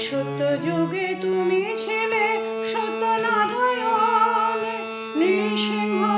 সত্য যুগে তুমি ছিলে সত্য নারায়ণ নৃসিংহ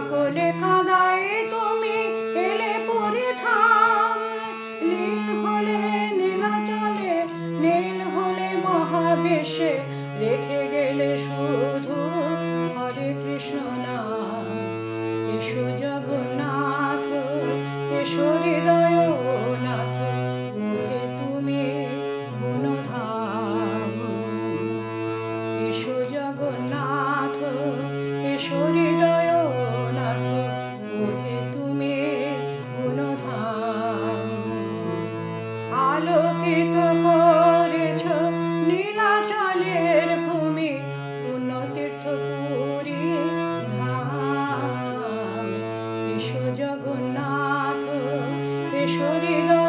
সকলে কাদায় তুমি এলে পরে থাম। লীন হলে নীলাচলে লীন হলে মহাবেশে রেখে গেলে শুধু gloria.